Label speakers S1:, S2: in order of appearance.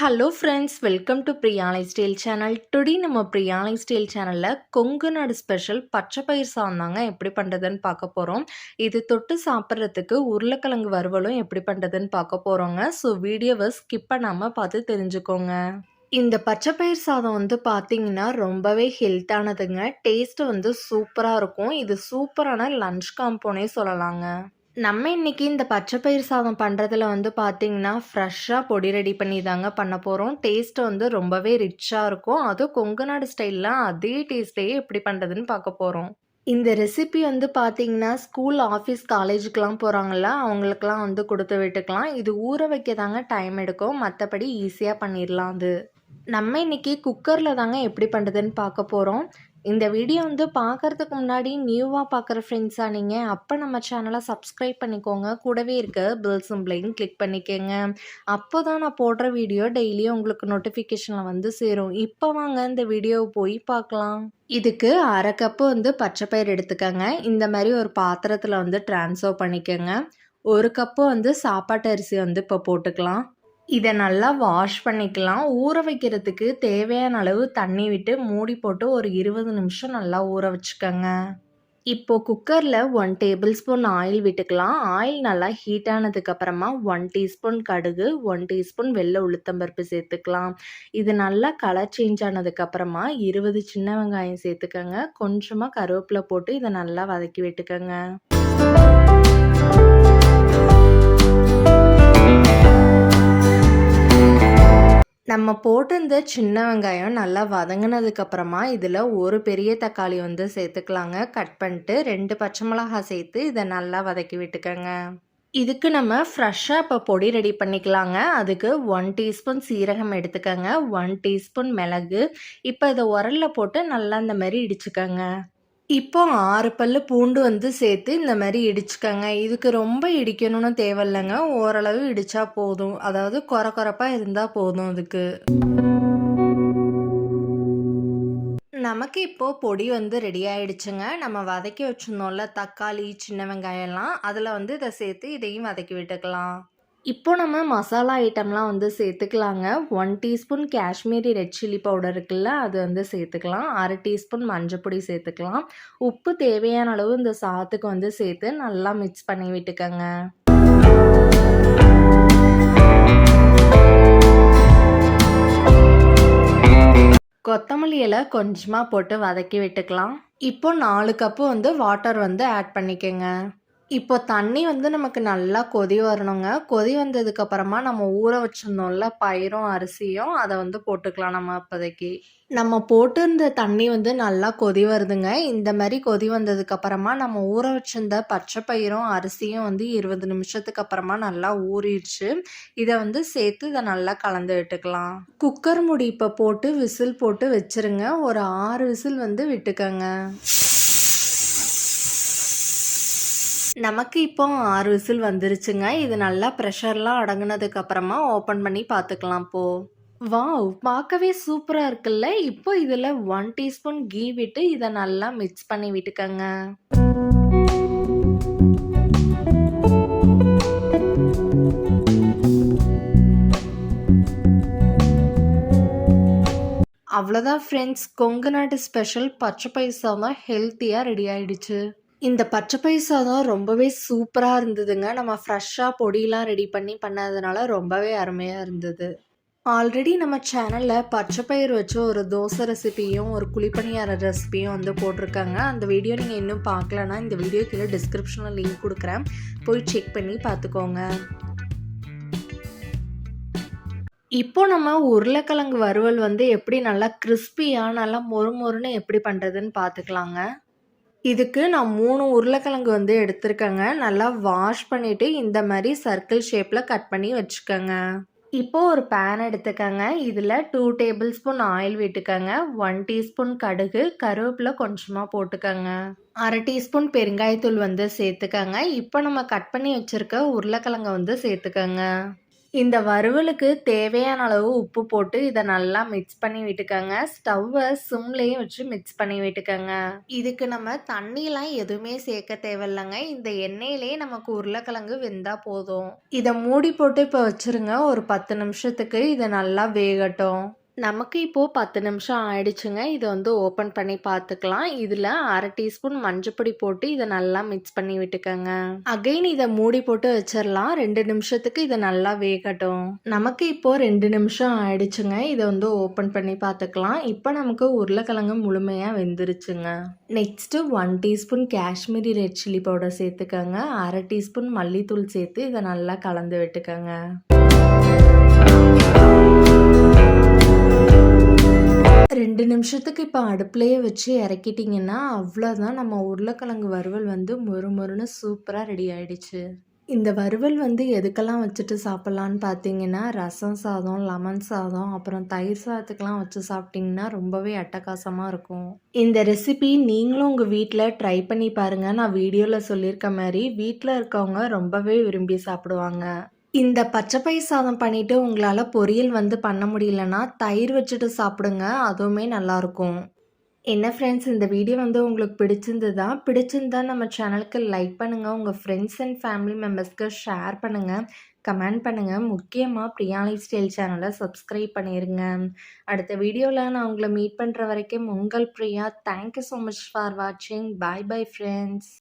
S1: Hello friends welcome to Priyalai style channel today நம்ம Priyalai style சேனலில் கொங்கு நாடு ஸ்பெஷல் பச்சை பயிர் சாதம் தாங்க எப்படி பண்ணுறதுன்னு பார்க்க போகிறோம் இது தொட்டு சாப்பிட்றதுக்கு உருளைக்கிழங்கு வறுவலும் எப்படி பண்ணுறதுன்னு பார்க்க போகிறோங்க ஸோ வீடியோவை ஸ்கிப் பண்ணாமல் பார்த்து தெரிஞ்சுக்கோங்க. இந்த பச்சை பயிர் சாதம் வந்து பார்த்தீங்கன்னா ரொம்பவே ஹெல்த்தானதுங்க டேஸ்ட்டு வந்து சூப்பராக இருக்கும். இது சூப்பரான லன்ச் காம்போனே சொல்லலாங்க. நம்ம இன்னைக்கு இந்த பச்சை பயிர் சாதம் பண்ணுறதுல வந்து பார்த்திங்கன்னா ஃப்ரெஷ்ஷாக பொடி ரெடி பண்ணி தாங்க பண்ண போகிறோம் டேஸ்ட் வந்து ரொம்பவே ரிச்சாக இருக்கும். அதுவும் கொங்கு நாடு ஸ்டைலில் அதே டேஸ்ட்டையே எப்படி பண்ணுறதுன்னு பார்க்க போகிறோம் இந்த ரெசிபி வந்து பார்த்தீங்கன்னா ஸ்கூல் ஆஃபீஸ் காலேஜுக்கெலாம் போகிறாங்கள அவங்களுக்கெலாம் வந்து கொடுத்து விட்டுக்கலாம். இது ஊற வைக்க தாங்க டைம் எடுக்கும். மற்றபடி ஈஸியாக பண்ணிடலாம் அது. நம்ம இன்னைக்கு குக்கரில் தாங்க எப்படி பண்ணுறதுன்னு பார்க்க போகிறோம் இந்த வீடியோ வந்து பார்க்கறதுக்கு முன்னாடி நியூவாக பார்க்குற ஃப்ரெண்ட்ஸாக நீங்கள் அப்போ நம்ம சேனலை சப்ஸ்கிரைப் பண்ணிக்கோங்க. கூடவே இருக்க பில் சிம்பிளையும் கிளிக் பண்ணிக்கோங்க. அப்போ தான் நான் போடுற வீடியோ டெய்லியும் உங்களுக்கு நோட்டிஃபிகேஷனில் வந்து சேரும். இப்போ வாங்க இந்த வீடியோவை போய் பார்க்கலாம். இதுக்கு அரை கப்பு வந்து பச்சை பயிர் எடுத்துக்கோங்க. இந்த மாதிரி ஒரு பாத்திரத்தில் வந்து ட்ரான்ஸ்ஃபர் பண்ணிக்கோங்க. ஒரு கப்பு வந்து சாப்பாட்டு அரிசி வந்து இப்போ போட்டுக்கலாம். இதை நல்லா வாஷ் பண்ணிக்கலாம். ஊற வைக்கிறதுக்கு தேவையான அளவு தண்ணி விட்டு மூடி போட்டு ஒரு இருபது நிமிஷம் நல்லா ஊற வச்சுக்கோங்க. இப்போ குக்கரில் ஒன் டேபிள் ஸ்பூன் ஆயில் விட்டுக்கலாம். ஆயில் நல்லா ஹீட் ஆனதுக்கப்புறமா ஒன் டீஸ்பூன் கடுகு ஒன் டீஸ்பூன் வெள்ளை உளுத்தம்பருப்பு சேர்த்துக்கலாம். இது நல்லா கலர் சேஞ்ச் ஆனதுக்கப்புறமா இருபது சின்ன வெங்காயம் சேர்த்துக்கோங்க. கொஞ்சமாக கருவேப்பிலை போட்டு இதை நல்லா வதக்கி விட்டுக்கோங்க. நம்ம போட்டிருந்த சின்ன வெங்காயம் நல்லா வதங்கினதுக்கப்புறமா இதில் ஒரு பெரிய தக்காளி வந்து சேர்த்துக்கலாங்க. கட் பண்ணிட்டு ரெண்டு பச்சை மிளகாய் சேர்த்து இதை நல்லா வதக்கி விட்டுக்கோங்க. இதுக்கு நம்ம ஃப்ரெஷ்ஷாக இப்போ பொடி ரெடி பண்ணிக்கலாங்க. அதுக்கு ஒன் டீஸ்பூன் சீரகம் எடுத்துக்கோங்க. ஒன் டீஸ்பூன் மிளகு. இப்போ இதை உரலில் போட்டு நல்லா இந்த மாதிரி இடிச்சுக்கோங்க. இப்போ ஆறு பல்லு பூண்டு வந்து சேர்த்து இந்த மாதிரி இடிச்சுக்கோங்க. இதுக்கு ரொம்ப இடிக்கணும்னு தேவையில்லைங்க. ஓரளவு இடித்தா போதும். அதாவது குறை குறைப்பாக இருந்தால் போதும் அதுக்கு. நமக்கு இப்போது பொடி வந்து ரெடி ஆயிடுச்சுங்க. நம்ம வதக்கி வச்சுருந்தோம்ல தக்காளி சின்ன வெங்காயம்லாம். அதில் வந்து இதை சேர்த்து இதையும் வதக்கி விட்டுக்கலாம். இப்போ நம்ம மசாலா ஐட்டம்லாம் வந்து சேர்த்துக்கலாங்க. One teaspoon Kashmiri red chilli powder இருக்குல்ல அது வந்து சேர்த்துக்கலாம். அரை டீஸ்பூன் மஞ்சப்பொடி சேர்த்துக்கலாம். உப்பு தேவையான அளவு இந்த சாத்துக்கு வந்து சேர்த்து நல்லா மிக்ஸ் பண்ணி விட்டுக்கோங்க. கொத்தமல்லி இலை கொஞ்சமாக போட்டு வதக்கி விட்டுக்கலாம். இப்போ நாலு கப்பு வந்து வாட்டர் வந்து ஆட் பண்ணிக்கோங்க. இப்போ தண்ணி வந்து நமக்கு நல்லா கொதி வரணுங்க. கொதி வந்ததுக்கப்புறமா நம்ம ஊற வச்சுருந்தோம்ல பயிரும் அரிசியும் அதை வந்து போட்டுக்கலாம் நம்ம அப்போதைக்கு. நம்ம போட்டிருந்த தண்ணி வந்து நல்லா கொதி வருதுங்க. இந்த மாதிரி கொதி வந்ததுக்கப்புறமா நம்ம ஊற வச்சிருந்த பச்சை பயிரும் அரிசியும் வந்து இருபது நிமிஷத்துக்கு அப்புறமா நல்லா ஊறிடுச்சு. இதை வந்து சேர்த்து இதை நல்லா கலந்து விட்டுக்கலாம். குக்கர் முடி இப்போ போட்டு விசில் போட்டு வச்சுருங்க. ஒரு ஆறு விசில் வந்து விட்டுக்கோங்க. நமக்கு இப்போ ஆறு விசில் வந்துருச்சுங்க. இது நல்லா ப்ரெஷர்லாம் அடங்குனதுக்கு அப்புறமா ஓப்பன் பண்ணி பார்த்துக்கலாம் போ. வாவ்! பார்க்கவே சூப்பராக இருக்குல்ல? இப்போ இதில் ஒன் டீஸ்பூன் கீ விட்டு இதை நல்லா மிக்ஸ் பண்ணி விட்டுக்கங்க. அவ்வளோதான் ஃப்ரெண்ட்ஸ் கொங்கு நாட்டு ஸ்பெஷல் பச்சை பைசா ஹெல்த்தியாக ரெடி ஆயிடுச்சு. இந்த பச்சை பைசா தான் ரொம்பவே சூப்பராக இருந்ததுங்க. நம்ம ஃப்ரெஷ்ஷாக பொடியெலாம் ரெடி பண்ணி பண்ணதுனால ரொம்பவே அருமையாக இருந்தது. ஆல்ரெடி நம்ம சேனலில் பச்சை பயிர் வச்சு ஒரு தோசை ரெசிபியும் ஒரு குழிப்பணியார ரெசிபியும் வந்து போட்டிருக்காங்க. அந்த வீடியோ நீங்கள் இன்னும் பார்க்கலன்னா இந்த வீடியோ கீழே டிஸ்கிரிப்ஷனில் லிங்க் கொடுக்குறேன். போய் செக் பண்ணி பார்த்துக்கோங்க. இப்போ நம்ம உருளைக்கிழங்கு வறுவல் வந்து எப்படி நல்லா கிறிஸ்பியாக நல்லா மொறு மொறுன்னு எப்படி பண்ணுறதுன்னு பார்த்துக்கலாங்க. இதுக்கு நான் மூணு உருளைக்கிழங்கு வந்து எடுத்திருக்கேங்க. நல்லா வாஷ் பண்ணிவிட்டு இந்த மாதிரி சர்க்கிள் ஷேப்பில் கட் பண்ணி வச்சுக்கோங்க. இப்போ ஒரு பேன் எடுத்துக்கோங்க. இதில் டூ டேபிள் ஸ்பூன் ஆயில் விட்டுக்கோங்க. ஒன் டீஸ்பூன் கடுகு கருவேப்பிலை கொஞ்சமாக போட்டுக்கோங்க. அரை டீஸ்பூன் பெருங்காயத்தூள் வந்து சேர்த்துக்கோங்க. இப்போ நம்ம கட் பண்ணி வச்சுருக்க உருளைக்கிழங்க வந்து சேர்த்துக்கோங்க. இந்த வறுவலுக்கு தேவையான அளவு உப்பு போட்டு இதை நல்லா மிக்ஸ் பண்ணி விட்டுக்கோங்க. ஸ்டவ்வை சிம்லேயும் வச்சு மிக்ஸ் பண்ணி விட்டுக்கோங்க. இதுக்கு நம்ம தண்ணிலாம் எதுவுமே சேர்க்க தேவையில்லைங்க. இந்த எண்ணெயிலே நமக்கு உருளைக்கிழங்கு வெந்தா போதும். இதை மூடி போட்டு இப்போ வச்சிருங்க. ஒரு பத்து நிமிஷத்துக்கு இதை நல்லா வேகட்டும். நமக்கு இப்போது பத்து நிமிஷம் ஆயிடுச்சுங்க. இதை வந்து ஓப்பன் பண்ணி பார்த்துக்கலாம் இதில் அரை டீஸ்பூன் மஞ்சப்பொடி போட்டு இதை நல்லா மிக்ஸ் பண்ணி விட்டுக்கோங்க. அகைன் இதை மூடி போட்டு வச்சிடலாம் ரெண்டு நிமிஷத்துக்கு இதை நல்லா வேகட்டும். நமக்கு இப்போது ரெண்டு நிமிஷம் ஆயிடுச்சுங்க. இதை வந்து ஓப்பன் பண்ணி பார்த்துக்கலாம் இப்போ நமக்கு உருளைக்கிழங்கு முழுமையாக வெந்துருச்சுங்க. Next one teaspoon Kashmiri red chilli powder சேர்த்துக்கோங்க. அரை டீஸ்பூன் மல்லித்தூள் சேர்த்து இதை நல்லா கலந்து விட்டுக்கோங்க. ரெண்டு நிமிஷத்துக்கு இப்போ அடுப்புலையே வச்சு இறக்கிட்டிங்கன்னா அவ்வளோதான் நம்ம உருளைக்கிழங்கு வறுவல் வந்து மொறு மொறுன்னு சூப்பராக ரெடி ஆயிடுச்சு. இந்த வறுவல் வந்து எதுக்கெல்லாம் வச்சுட்டு சாப்பிட்லான்னு பார்த்தீங்கன்னா ரசம் சாதம் லெமன் சாதம் அப்புறம் தயிர் சாதத்துக்கெலாம் வச்சு சாப்பிட்டிங்கன்னா ரொம்பவே அட்டகாசமாக இருக்கும். இந்த ரெசிபி நீங்களும் உங்கள் வீட்டில் ட்ரை பண்ணி பாருங்கள் நான் வீடியோவில் சொல்லியிருக்க மாதிரி வீட்டில் இருக்கவங்க ரொம்பவே விரும்பி சாப்பிடுவாங்க. இந்த பச்சை பயிர் சாதம் பண்ணிவிட்டு உங்களால் பொரியல் வந்து பண்ண முடியலன்னா தயிர் வச்சுட்டு சாப்பிடுங்க அதுவுமே நல்லாயிருக்கும் என்ன ஃப்ரெண்ட்ஸ் இந்த வீடியோ வந்து உங்களுக்கு பிடிச்சிருந்ததா? பிடிச்சிருந்தா நம்ம சேனலுக்கு லைக் பண்ணுங்கள் உங்கள் ஃப்ரெண்ட்ஸ் அண்ட் ஃபேமிலி மெம்பர்ஸ்க்கு ஷேர் பண்ணுங்கள் கமெண்ட் பண்ணுங்கள் முக்கியமாக பிரியாணி ஸ்டைல் சேனலை சப்ஸ்கிரைப் பண்ணிடுங்க அடுத்த வீடியோவில் நான் உங்களை மீட் பண்ணுற வரைக்கும் உங்கள் Priya. Thank you so much for வாட்சிங் பாய் பை ஃப்ரெண்ட்ஸ்